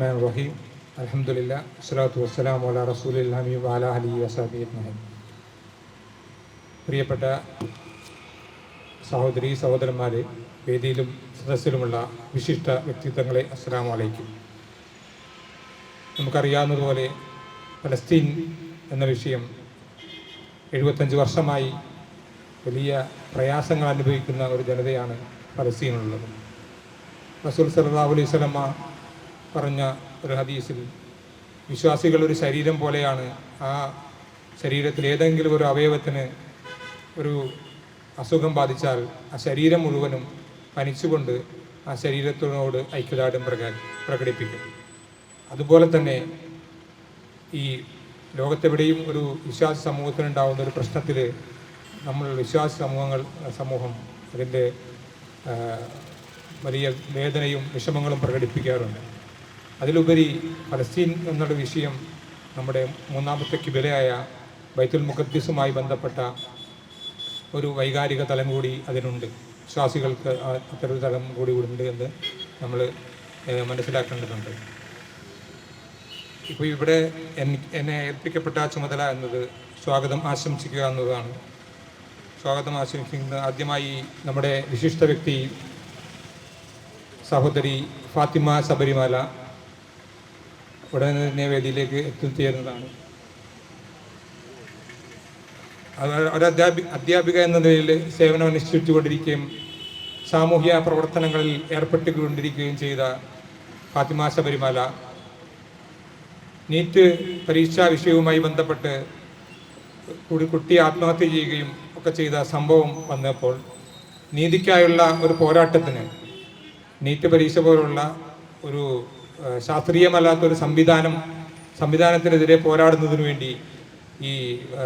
റഹ്മാൻ റഹീം അലഹമുല്ല അസ്സലാത്തു വസ്സലാം അല റസൂലി വാല അലി വസാബി അജ്മഹീൻ പ്രിയപ്പെട്ട സഹോദരി സഹോദരന്മാരെ വേദിയിലും സദസ്സിലുമുള്ള വിശിഷ്ട വ്യക്തിത്വങ്ങളെ അസ്സലാം വലൈക്കും നമുക്കറിയാവുന്നതുപോലെ പലസ്തീൻ എന്ന വിഷയം എഴുപത്തഞ്ച് വർഷമായി വലിയ പ്രയാസങ്ങൾ അനുഭവിക്കുന്ന ഒരു ജനതയാണ് പലസ്തീനുള്ളത്. റസൂൽ സല്ലല്ലാഹു അലൈഹി സ്വലമ്മ പറഞ്ഞ ഒരു ഹദീസിൽ വിശ്വാസികൾ ഒരു ശരീരം പോലെയാണ് ആ ശരീരത്തിൽ ഏതെങ്കിലും ഒരു അവയവത്തിന് ഒരു അസുഖം ബാധിച്ചാൽ ആ ശരീരം മുഴുവനും പനിച്ചുകൊണ്ട് ആ ശരീരത്തിനോട് ഐക്യദാർഢ്യം പ്രക പ്രകടിപ്പിക്കും. അതുപോലെ തന്നെ ഈ ലോകത്തെവിടെയും ഒരു വിശ്വാസ സമൂഹത്തിനുണ്ടാവുന്ന ഒരു പ്രശ്നത്തിൽ നമ്മൾ വിശ്വാസ സമൂഹങ്ങൾ സമൂഹം അതിന്റെ വലിയ വേദനയും വിഷമങ്ങളും പ്രകടിപ്പിക്കാറുണ്ട്. അതിലുപരി ഫലസ്തീൻ എന്നുള്ള വിഷയം നമ്മുടെ മൂന്നാമത്തെ കിബിലയായ ബൈത്തുൽ മുഖദ്ദിസുമായി ബന്ധപ്പെട്ട ഒരു വൈകാരിക തലം കൂടി അതിനുണ്ട്. വിശ്വാസികൾക്ക് അത്തരം തലം കൂടി ഉണ്ട് എന്ന് നമ്മൾ മനസ്സിലാക്കേണ്ടതുണ്ട്. ഇപ്പോൾ ഇവിടെ എന്നെ ഏൽപ്പിക്കപ്പെട്ട ചുമതല എന്നത് സ്വാഗതം ആശംസിക്കുക എന്നതാണ്. സ്വാഗതം ആശംസിക്കുന്നത് ആദ്യമായി നമ്മുടെ വിശിഷ്ട വ്യക്തി സഹോദരി ഫാത്തിമ ശബരിമല ഉടനെ തന്നെ വേദിയിലേക്ക് എത്തിച്ചേരുന്നതാണ്. ഒരു അധ്യാപി അധ്യാപിക എന്ന നിലയിൽ സേവനം അനുഷ്ഠിച്ചുകൊണ്ടിരിക്കുകയും സാമൂഹ്യ പ്രവർത്തനങ്ങളിൽ ഏർപ്പെട്ടുകൊണ്ടിരിക്കുകയും ചെയ്ത ഫാത്തിമ ശബരിമല. നീറ്റ് പരീക്ഷാ വിഷയവുമായി ബന്ധപ്പെട്ട് ഒരു കുട്ടി ആത്മഹത്യ ചെയ്യുകയും ഒക്കെ ചെയ്ത സംഭവം വന്നപ്പോൾ നീതിക്കായുള്ള ഒരു പോരാട്ടത്തിന് നീറ്റ് പരീക്ഷ പോലുള്ള ഒരു ശാസ്ത്രീയമല്ലാത്തൊരു സംവിധാനം സംവിധാനത്തിനെതിരെ പോരാടുന്നതിനു വേണ്ടി ഈ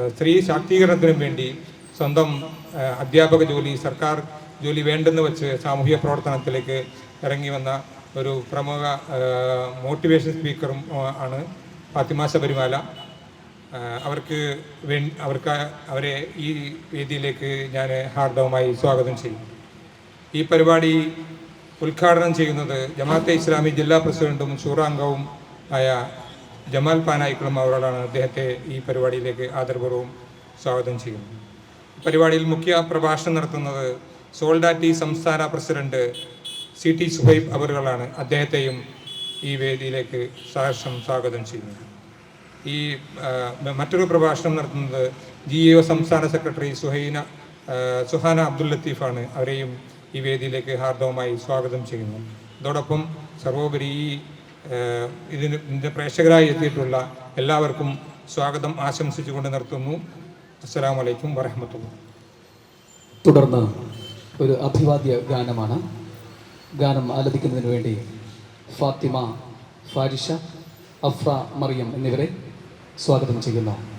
സ്ത്രീ ശാക്തീകരണത്തിനും വേണ്ടി സ്വന്തം അധ്യാപക ജോലി സർക്കാർ ജോലി വേണ്ടെന്ന് വെച്ച് സാമൂഹ്യ പ്രവർത്തനത്തിലേക്ക് ഇറങ്ങി വന്ന ഒരു പ്രമുഖ മോട്ടിവേഷൻ സ്പീക്കറും ആണ് ഫാത്തിമ ശബരിമാല. അവർക്ക് വേ അവർക്ക് അവരെ ഈ വേദിയിലേക്ക് ഞാൻ ഹാർദവമായി സ്വാഗതം ചെയ്യും ഈ പരിപാടി ഉദ്ഘാടനം ചെയ്യുന്നത് ജമാഅത്തെ ഇസ്ലാമി ജില്ലാ പ്രസിഡന്റും ഷൂറാംഗവും ആയ ജമാൽ പാനായിക്കളും അവരോടാണ് അദ്ദേഹത്തെ ഈ പരിപാടിയിലേക്ക് ആദരപൂർവം സ്വാഗതം ചെയ്യുന്നത്. പരിപാടിയിൽ മുഖ്യ പ്രഭാഷണം നടത്തുന്നത് സോൾഡാറ്റി സംസ്ഥാന പ്രസിഡന്റ് സി ടി സുഹൈബ് അവറുകളാണ് അദ്ദേഹത്തെയും ഈ വേദിയിലേക്ക് സഹർഷം സ്വാഗതം ചെയ്യുന്നത് ഈ മറ്റൊരു പ്രഭാഷണം നടത്തുന്നത് ജി സംസ്ഥാന സെക്രട്ടറി സുഹൈന സുഹാന അബ്ദുൽ ലത്തീഫാണ്. അവരെയും ഈ വേദിയിലേക്ക് ഹാർദവമായി സ്വാഗതം ചെയ്യുന്നു. അതോടൊപ്പം സർവോപരി ഈ ഇതിന് ഇതിന്റെ പ്രേക്ഷകരായി എത്തിയിട്ടുള്ള എല്ലാവർക്കും സ്വാഗതം ആശംസിച്ചുകൊണ്ട് നിർത്തുന്നു. അസ്സാം വലൈക്കും വരഹമത്തു തുടർന്ന് ഒരു അഭിവാദ്യ ഗാനമാണ്. ഗാനം ആലപിക്കുന്നതിന് വേണ്ടി ഫാത്തിമ ഫാരിഷ അഫ്ര മറിയം എന്നിവരെ സ്വാഗതം ചെയ്യുന്നു.